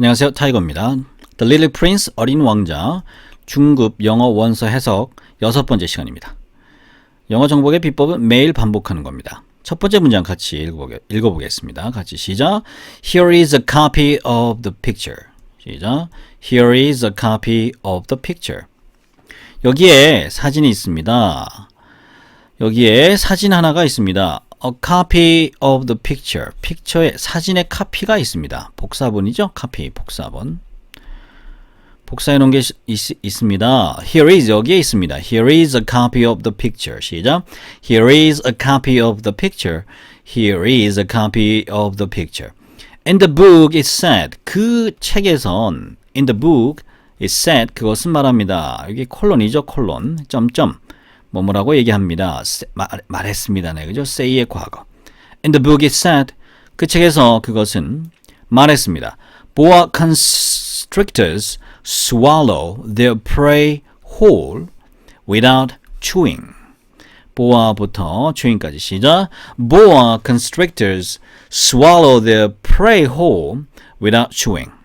안녕하세요. 타이거입니다. The Little Prince 어린 왕자 중급 영어 원서 해석 여섯 번째 시간입니다. 영어 정복의 비법은 매일 반복하는 겁니다. 첫 번째 문장 같이 읽어보겠, 읽어보겠습니다. 같이 시작. Here is a copy of the picture. 시작. Here is a copy of the picture. 여기에 사진이 있습니다. 여기에 사진 하나가 있습니다. A copy of the picture. 픽처에 사진의 카피가 있습니다. 복사본이죠? 카피, 복사본. 복사해 놓은 게 있, 있습니다. Here is 여기에 있습니다. Here is a copy of the picture. 시작. Here is a copy of the picture. Here is a copy of the picture. In the book it said 그 책에선 in the book it said 그것은 말합니다. 여기 콜론이죠. 콜론. 점점 뭐뭐라고 얘기합니다. 말, 말했습니다. 네, 그죠? say의 과거. In the book it said 그 책에서 그것은 말했습니다. 보아 constrictors swallow their prey whole without chewing. 보아부터 chewing까지 시작. Boa constrictors swallow their prey whole without chewing.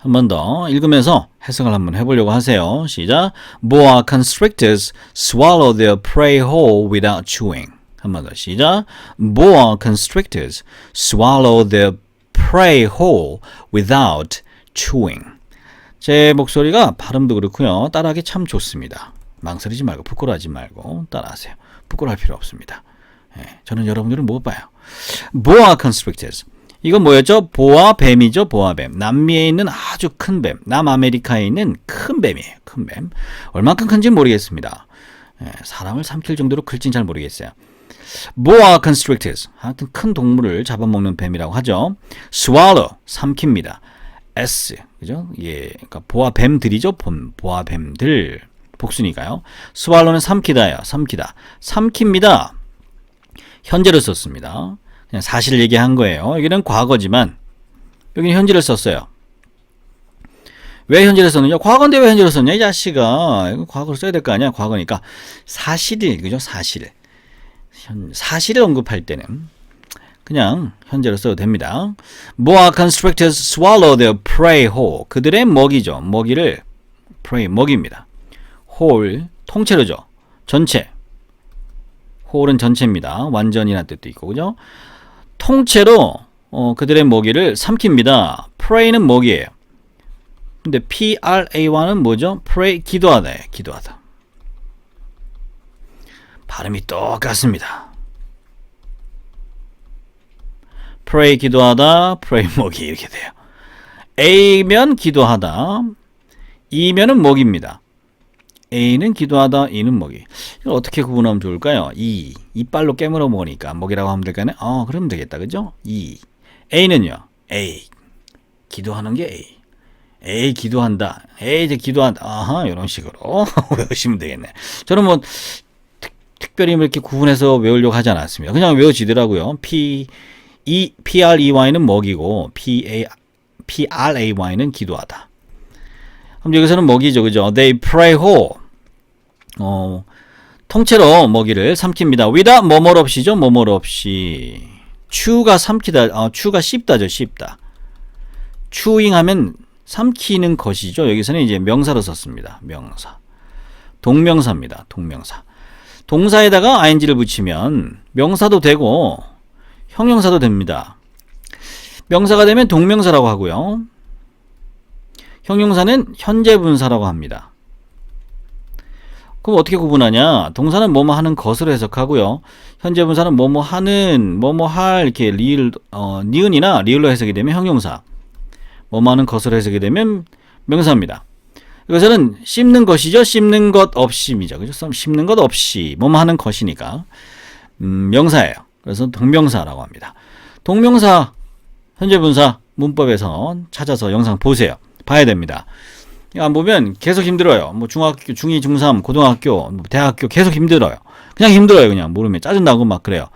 한 번 더 읽으면서 해석을 한번 해보려고 하세요. 시작. Boa constrictors swallow their prey whole without chewing. 한 번 더 시작. Boa constrictors swallow their prey whole without chewing. 제 목소리가 발음도 그렇고요. 따라하기 참 좋습니다. 망설이지 말고 부끄러워하지 말고 따라하세요. 부끄러워할 필요 없습니다. 예, 저는 여러분들을 못 봐요. Boa constrictors. 이건 뭐였죠? 보아 뱀이죠. 보아 뱀. 남미에 있는 아주 큰 뱀. 남아메리카에 있는 큰 뱀이에요. 큰 뱀. 얼만큼 큰지는 모르겠습니다. 예, 사람을 삼킬 정도로 클진 잘 모르겠어요. 보아 constrictors. 하여튼 큰 동물을 잡아먹는 뱀이라고 하죠. swallow. 삼킵니다. S. 그죠? 예. 그러니까 보아 뱀들이죠. 보아 뱀들. 복순이가요. swallow는 삼키다예요. 삼키다. 삼킵니다. 현재로 썼습니다. 그냥 사실을 얘기한 거예요. 여기는 과거지만 여기는 현재를 썼어요. 왜 현재를 썼느냐? 과거인데 왜 현재를 썼냐? 이 자식아. 이거 과거를 써야 될 거 아니야? 과거니까 사실이 그죠? 사실. 현, 사실을 언급할 때는 그냥 현재로 써도 됩니다. Boa constrictors swallow their prey whole. 그들의 먹이죠. 먹이를 prey 먹입니다. whole 통째로죠. 전체. whole은 전체입니다. 완전이라는 뜻도 있고 그죠? 통째로 어, 그들의 먹이를 삼킵니다. pray는 먹이에요. 근데 P-R-A-Y는 뭐죠? pray 기도하다 기도하다. 발음이 똑같습니다. pray 기도하다, pray 먹이 이렇게 돼요. A면 기도하다, E면은 먹입니다. A는 기도하다, E는 먹이. 이걸 어떻게 구분하면 좋을까요? E, 이빨로 깨물어 먹으니까 먹이라고 하면 될까요? 어, 그러면 되겠다. 그죠? E. A는요? A. 기도하는 게 A. A 기도한다. A 이제 기도한다. 아하, 이런 식으로 외우시면 되겠네. 저는 뭐 특, 특별히 뭐 이렇게 구분해서 외우려고 하지 않았습니다. 그냥 외워지더라고요. P E P R E Y는 먹이고 P A P R A Y는 기도하다. 그럼 여기서는 먹이죠, 그죠? They pray whole. 어, 통째로 먹이를 삼킵니다. without 뭐뭐 없이죠, 뭐뭐 없이. chew가 삼키다, 어, chew가 씹다죠, 씹다. chewing 하면 삼키는 것이죠. 여기서는 이제 명사로 썼습니다. 명사. 동명사입니다. 동명사. 동사에다가 ing를 붙이면 명사도 되고 형용사도 됩니다. 명사가 되면 동명사라고 하고요. 형용사는 현재 분사라고 합니다. 그럼 어떻게 구분하냐? 동사는 뭐뭐 하는 것으로 해석하고요. 현재 분사는 뭐뭐 하는, 뭐뭐 할 이렇게 리을 어, 니은이나 리을로 해석이 되면 형용사. 뭐뭐 하는 것으로 해석이 되면 명사입니다. 여기서는 씹는 것이죠. 씹는 것 없이이죠. 그죠? 씹는 것 없이 뭐뭐 하는 것이니까 음, 명사예요. 그래서 동명사라고 합니다. 동명사 현재 분사 문법에서 찾아서 영상 보세요. 봐야 됩니다. 안 보면 계속 힘들어요. 뭐 중학교, 중2, 중3, 고등학교, 뭐 대학교 계속 힘들어요. 그냥 힘들어요. 그냥 모르면 짜증나고 막 그래요.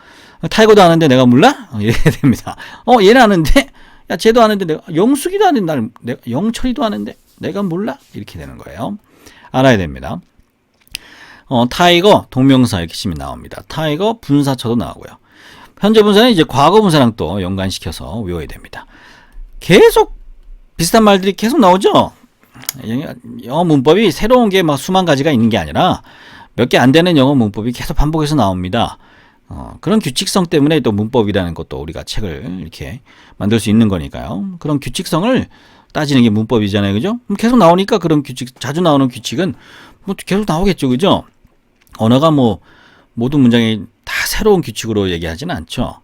타이거도 아는데 내가 몰라? 이렇게 됩니다. 어, 얘는 아는데? 야, 쟤도 아는데 내가 영숙이도 아는데 날 내가 영철이도 아는데 내가 몰라? 이렇게 되는 거예요. 알아야 됩니다. 어, 타이거 동명사 이렇게 치면 나옵니다. 타이거 분사처도 나오고요. 현재 분사는 이제 과거 분사랑 또 연관시켜서 외워야 됩니다. 계속 비슷한 말들이 계속 나오죠. 영어 문법이 새로운 게 막 수만 가지가 있는 게 아니라 몇 개 안 되는 영어 문법이 계속 반복해서 나옵니다. 어, 그런 규칙성 때문에 또 문법이라는 것도 우리가 책을 이렇게 만들 수 있는 거니까요. 그런 규칙성을 따지는 게 문법이잖아요. 그죠? 계속 나오니까 그런 규칙, 자주 나오는 규칙은 뭐 계속 나오겠죠. 그죠? 언어가 뭐 모든 문장이 다 새로운 규칙으로 얘기하지는 않죠.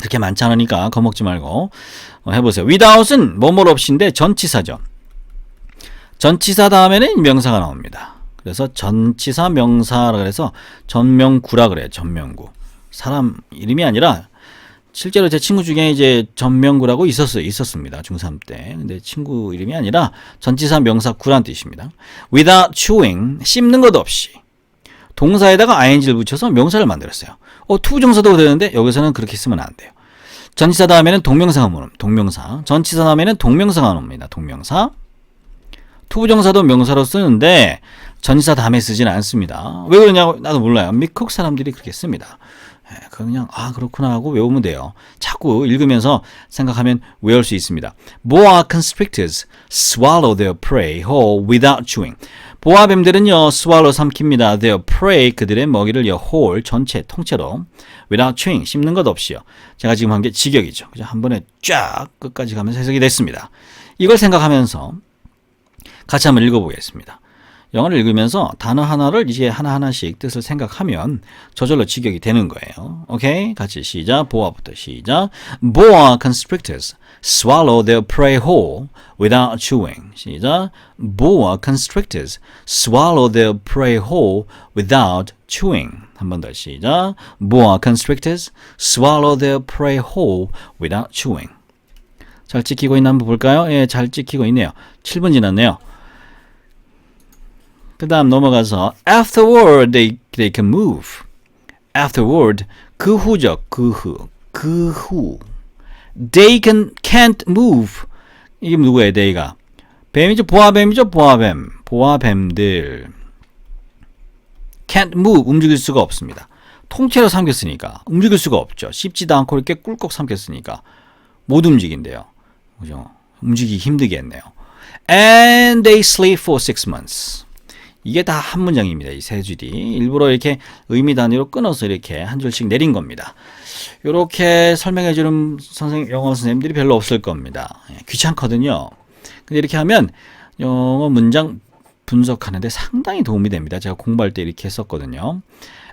그렇게 많지 않으니까 겁먹지 말고 어, 해보세요. without은 뭐뭐 없이인데 전치사죠. 전치사 다음에는 명사가 나옵니다. 그래서 전치사 명사라 그래서 전명구라 그래요. 전명구. 사람 이름이 아니라 실제로 제 친구 중에 이제 전명구라고 있었어요. 있었습니다. 중3 때. 근데 친구 이름이 아니라 전치사 명사 구란 뜻입니다. without chewing 씹는 것 없이 동사에다가 ing를 붙여서 명사를 만들었어요. 어, 투부정사도 되는데 여기서는 그렇게 쓰면 안 돼요. 전치사 다음에는 동명사가 오는 동명사. 전치사 다음에는 동명사가 옵니다. 동명사. 투부정사도 명사로 쓰는데 전치사 다음에 쓰지는 않습니다. 왜 그러냐고 나도 몰라요. 미국 사람들이 그렇게 씁니다. 예, 그냥 아 그렇구나 하고 외우면 돼요. 자꾸 읽으면서 생각하면 외울 수 있습니다. Boa constrictors swallow their prey whole without chewing. 보아뱀들은요 swallow 삼킵니다. their prey 그들의 먹이를 요 whole 전체 통째로 without chewing 씹는 것 없이요. 제가 지금 한 게 직역이죠. 그죠? 한 번에 쫙 끝까지 가면서 해석이 됐습니다. 이걸 생각하면서 같이 한번 읽어보겠습니다. 영어를 읽으면서 단어 하나를 이제 하나하나씩 뜻을 생각하면 저절로 직역이 되는 거예요. 오케이? 같이 시작. 보아부터 시작. Boa constrictors swallow their prey whole without chewing. 시작. Boa constrictors swallow their prey whole without chewing. 한 번 더 시작. Boa constrictors swallow their prey whole without chewing. 잘 찍히고 있나 한번 볼까요? 예, 잘 찍히고 있네요. 7분 지났네요. 그 다음 넘어가서 afterward they, they can move. afterward 그 후죠. 그 후. 그 후. they can, can't move. 이게 누구예요? they가. 뱀이죠. 보아뱀이죠. 보아뱀. 보아뱀들. can't move. 움직일 수가 없습니다. 통째로 삼켰으니까 움직일 수가 없죠. 씹지도 않고 이렇게 꿀꺽 삼켰으니까 못 움직인대요. 그죠? 움직이기 힘들겠네요. And they sleep for six months. 이게 다 한 문장입니다. 이 세 줄이 일부러 이렇게 의미 단위로 끊어서 이렇게 한 줄씩 내린 겁니다. 이렇게 설명해 주는 선생 영어 선생님들이 별로 없을 겁니다. 예, 귀찮거든요. 근데 이렇게 하면 영어 문장 분석하는데 상당히 도움이 됩니다. 제가 공부할 때 이렇게 했었거든요.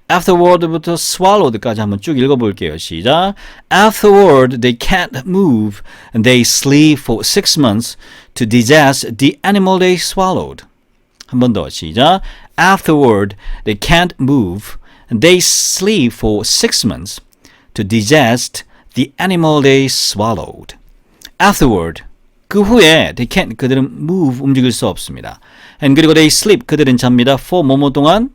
Afterward부터 swallowed까지 한번 쭉 읽어볼게요. 시작. Afterward, they can't move, and they sleep for six months to digest the animal they swallowed. 한 번 더 시작. Afterward, they can't move, they sleep for six months to digest the animal they swallowed. Afterward, 그 후에 they can't 그들은 move 움직일 수 없습니다. and 그리고 they sleep 그들은 잡니다. for 뭐뭐 동안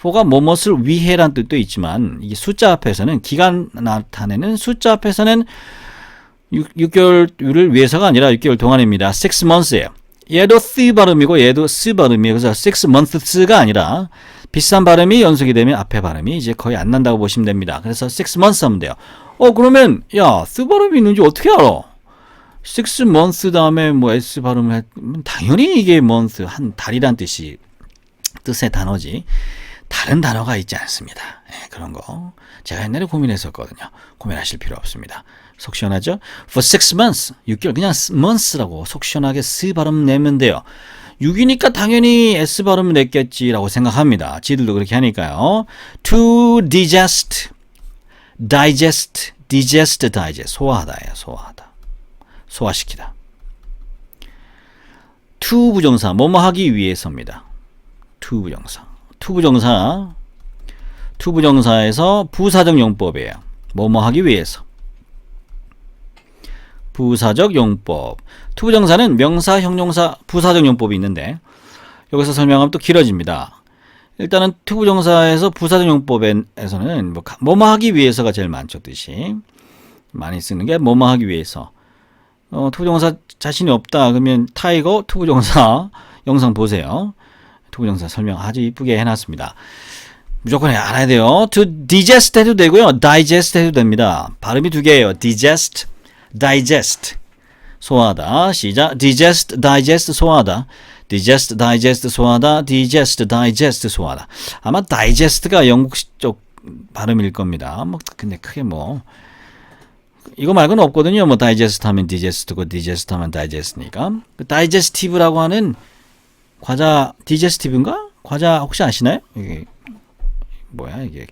for가 뭐뭇을 위해란 뜻도 있지만 이게 숫자 앞에서는 기간 나타내는 숫자 앞에서는 6, 6개월을 위해서가 아니라 6개월 동안입니다. 6 months예요. 얘도 쓰 발음이고 얘도 쓰 발음이에요. 그래서 six months가 아니라 비싼 발음이 연속이 되면 앞에 발음이 이제 거의 안 난다고 보시면 됩니다. 그래서 six months 하면 돼요. 어 그러면 야, 쓰 발음이 있는지 어떻게 알아? six months 다음에 뭐 s 발음을 했면 당연히 이게 month 한 달이란 뜻이 뜻의 단어지. 다른 단어가 있지 않습니다. 네, 그런 거 제가 옛날에 고민했었거든요. 고민하실 필요 없습니다. 속 시원하죠? For six months, 6개월 그냥 months라고 속 시원하게 s 발음 내면 돼요. 6이니까 당연히 s 발음 냈겠지라고 생각합니다. 지들도 그렇게 하니까요. To digest, digest, digest, digest 소화하다예요. 소화하다. 소화시키다. to 부정사 뭐뭐 하기 위해서입니다. to 부정사. to 부정사. to 부정사에서 부사적 용법이에요. 뭐뭐 하기 위해서. 부사적 용법. 투부정사는 명사, 형용사, 부사적 용법이 있는데 여기서 설명하면 또 길어집니다. 일단은 투부정사에서 부사적 용법에서는 뭐 뭐뭐 하기 위해서가 제일 많죠 뜻이. 많이 쓰는 게 뭐뭐 하기 위해서. 어, 투부정사 자신이 없다 그러면 타이거 투부정사 영상 보세요. 투부정사 설명 아주 이쁘게 해놨습니다. 무조건 알아야 돼요. To digest 해도 되고요. Digest 해도 됩니다. 발음이 두 개예요. Digest digest 소화하다. 시작. digest, digest 소화하다. digest, digest 소화하다. digest, digest 소화하다. 아마 digest가 영국식 쪽 발음일 겁니다. 뭐 근데 크게 뭐 이거 말고는 없거든요. 뭐 digest 하면 digest고 digest 하면 digest니까. 그 digestive라고 하는 과자 digestive인가? 과자 혹시 아시나요? 이게 뭐야 이게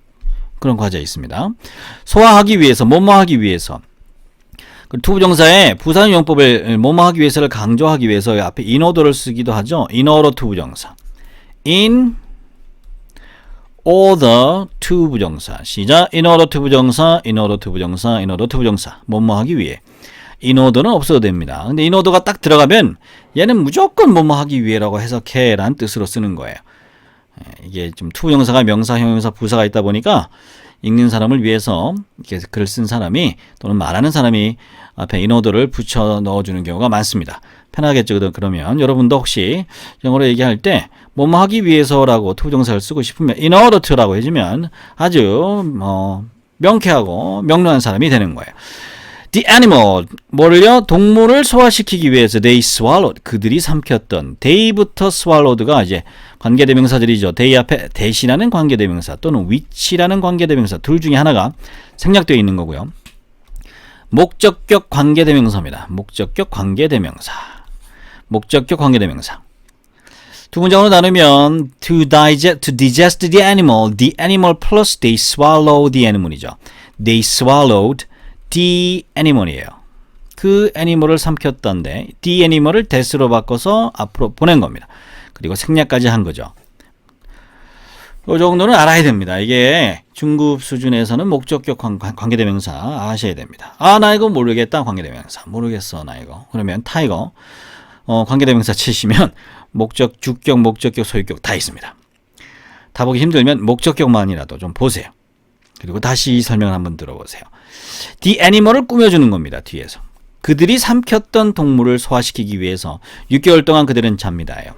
그런 과자 있습니다. 소화하기 위해서 뭐뭐 하기 위해서 그 투부정사의 부사용법을 뭐뭐 하기 위해서를 강조하기 위해서 앞에 order를 쓰기도 하죠. order 투부정사. in order to 부정사. 시작. in order to 부정사, in order to 부정사, in order to 부정사. 뭐뭐 하기 위해. in order는 없어도 됩니다. 근데 in order가 딱 들어가면 얘는 무조건 뭐뭐 하기 위해라고 해석해 라는 뜻으로 쓰는 거예요. 예, 이게 좀 투부정사가 명사, 형용사, 부사가 있다 보니까 읽는 사람을 위해서 이렇게 글을 쓴 사람이 또는 말하는 사람이 앞에 order를 붙여 넣어주는 경우가 많습니다. 편하겠죠. 그러면 여러분도 혹시 영어로 얘기할 때 뭐뭐 하기 위해서라고 투부정사를 쓰고 싶으면 in order to라고 해주면 아주 뭐 명쾌하고 명료한 사람이 되는 거예요. The animal 뭐를요? 동물을 소화시키기 위해서 they swallowed 그들이 삼켰던 they부터 swallowed가 이제 관계대명사들이죠. they 앞에 대신하는 관계대명사 또는 which라는 관계대명사 둘 중에 하나가 생략되어 있는 거고요. 목적격 관계대명사입니다. 목적격 관계대명사. 목적격 관계대명사. 두 문장으로 나누면 to digest, to digest the animal, the animal plus they swallow the animal이죠. They swallowed the animal이에요. 그 애니멀을 삼켰던데 the animal을 that으로 바꿔서 앞으로 보낸 겁니다. 그리고 생략까지 한 거죠. 이 정도는 알아야 됩니다. 이게 중급 수준에서는 목적격 관계대명사 아셔야 됩니다. 아, 나 이거 모르겠다. 관계대명사. 모르겠어, 나 이거. 그러면 타이거. 어, 관계대명사 치시면 목적, 주격, 목적격, 소유격 다 있습니다. 다 보기 힘들면 목적격만이라도 좀 보세요. 그리고 다시 설명을 한번 들어보세요. The animal을 꾸며주는 겁니다. 뒤에서. 그들이 삼켰던 동물을 소화시키기 위해서 6개월 동안 그들은 잡니다요.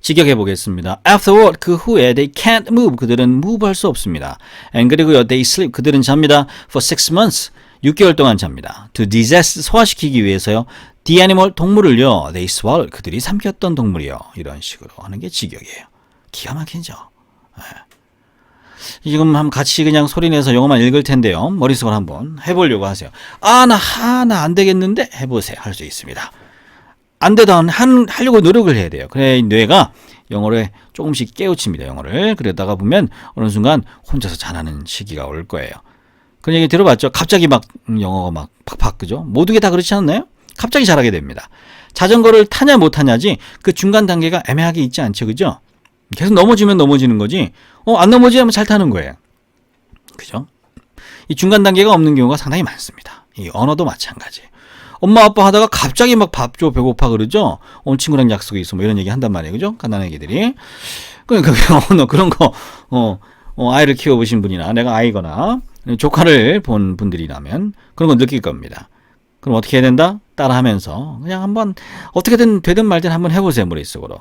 직역해 보겠습니다. Afterward 그 후에 they can't move 그들은 move 할 수 없습니다. And 그리고요 they sleep 그들은 잡니다. For six months 6개월 동안 잡니다. To digest 소화시키기 위해서요. The animal 동물을요. They swallow 그들이 삼켰던 동물이요. 이런 식으로 하는 게 직역이에요. 기가 막히죠. 네. 지금 한번 같이 그냥 소리내서 영어만 읽을 텐데요. 머릿속으로 한번 해보려고 하세요. 아, 나 하 나 안 되겠는데 해보세요. 할 수 있습니다. 안 되던 한, 하려고 노력을 해야 돼요. 그래, 뇌가 영어를 조금씩 깨우칩니다. 영어를. 그러다가 보면 어느 순간 혼자서 잘하는 시기가 올 거예요. 그런 얘기 들어봤죠? 갑자기 막 영어가 막 팍팍, 그죠? 모두 게다 그렇지 않나요? 갑자기 잘하게 됩니다. 자전거를 타냐 못 타냐지 그 중간 단계가 애매하게 있지 않죠. 그죠? 계속 넘어지면 넘어지는 거지. 어, 안 넘어지면 잘 타는 거예요. 그죠? 이 중간 단계가 없는 경우가 상당히 많습니다. 이 언어도 마찬가지. 엄마 아빠 하다가 갑자기 막 밥 줘 배고파 그러죠. 오늘 친구랑 약속이 있어 뭐 이런 얘기 한단 말이에요. 그죠? 간단한 얘기들이. 그러니까 언어 그런 거 어, 어, 아이를 키워 보신 분이나 내가 아이거나 조카를 본 분들이라면 그런 거 느낄 겁니다. 그럼 어떻게 해야 된다? 따라하면서 그냥 한번 어떻게든 되든 말든 한번 해보세요 머릿속으로.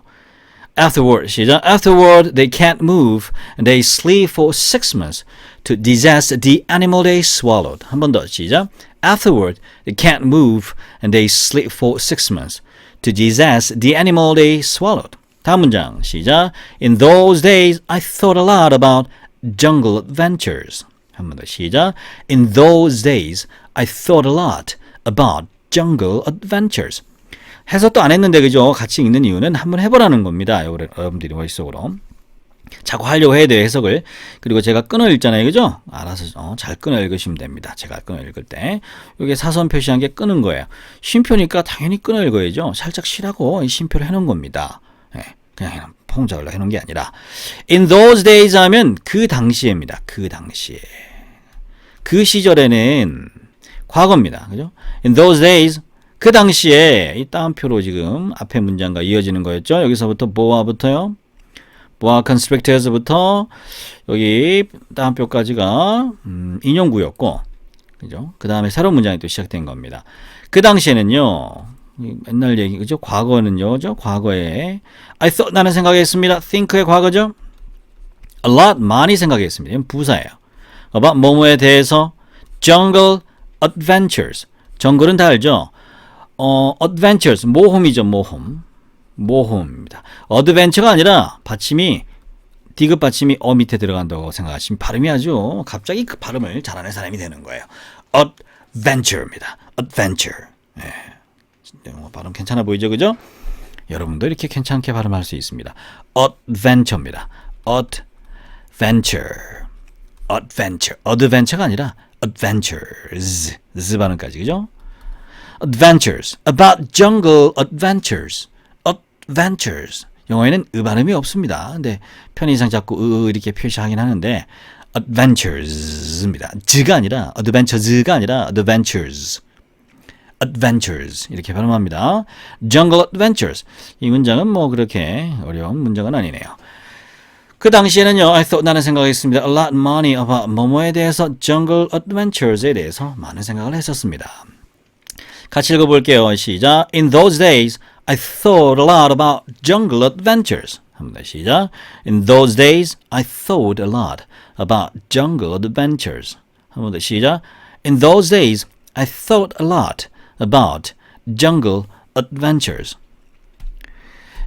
Afterward, 시작. Afterward, they can't move and they sleep for six months to digest the animal they swallowed. 한 번 더 시작. Afterward, they can't move and they sleep for six months to digest the animal they swallowed. 다음 문장 시작. In those days, I thought a lot about jungle adventures. 한 번 더 시작. In those days, I thought a lot about jungle adventures. 해석도 안 했는데 그죠? 같이 읽는 이유는 한번 해보라는 겁니다. 여러분들이 머릿속으로. 자꾸 하려고 해야 돼요, 해석을. 그리고 제가 끊어 읽잖아요, 그죠? 알아서 어, 잘 끊어 읽으시면 됩니다. 제가 끊어 읽을 때. 이게 사선 표시한 게 끊은 거예요. 쉼표니까 당연히 끊어 읽어야죠. 살짝 쉬라고 쉼표를 해놓은 겁니다. 네, 그냥 퐁작을 해놓은 게 아니라. In those days 하면 그 당시에입니다. 그 당시에. 그 시절에는 과거입니다. 그죠? In those days 그 당시에 이 따옴표로 지금 앞에 문장과 이어지는 거였죠. 여기서부터 뭐와부터요? 뭐와 constrictors부터 여기 따옴표까지가 음, 인용구였고 그죠? 그 다음에 새로운 문장이 또 시작된 겁니다. 그 당시에는요. 맨날 얘기 그죠? 과거는요. 저 과거에 I thought 나는 생각했습니다. think의 과거죠. a lot 많이 생각했습니다. 부사예요. about 뭐뭐에 대해서 jungle adventures 정글은 다 알죠? 어, adventures 모험이죠, 모험. 모험입니다. adventure가 아니라 받침이 디귿 받침이 어 밑에 들어간다고 생각하시면 발음이 아주 갑자기 그 발음을 잘하는 사람이 되는 거예요. adventure입니다. adventure. 예. 영어 발음 괜찮아 보이죠, 그죠? 여러분도 이렇게 괜찮게 발음할 수 있습니다. adventure입니다. adventure. adventure. adventure가 아니라 adventures. z 발음까지 그죠? Adventures. about jungle adventures. adventures. 영어에는 으 발음이 없습니다. 근데 편의상 자꾸 으 이렇게 표시하긴 하는데 adventures입니다. 즈가 아니라 adventures가 아니라 adventures. adventures 이렇게 발음합니다. jungle adventures 이 문장은 뭐 그렇게 어려운 문장은 아니네요. 그 당시에는요, I thought 나는 생각했습니다. A lot money about 뭐뭐에 대해서 jungle adventures에 대해서 많은 생각을 했었습니다. 같이 읽어볼게요. 시작. In those days, I thought a lot about jungle adventures. 한번 더 시작. In those days, I thought a lot about jungle adventures. 한번 더 시작. In those days, I thought a lot about jungle adventures.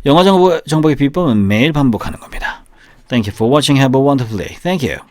영어 정보, 정보의 비법은 매일 반복하는 겁니다. Thank you for watching. Have a wonderful day. Thank you.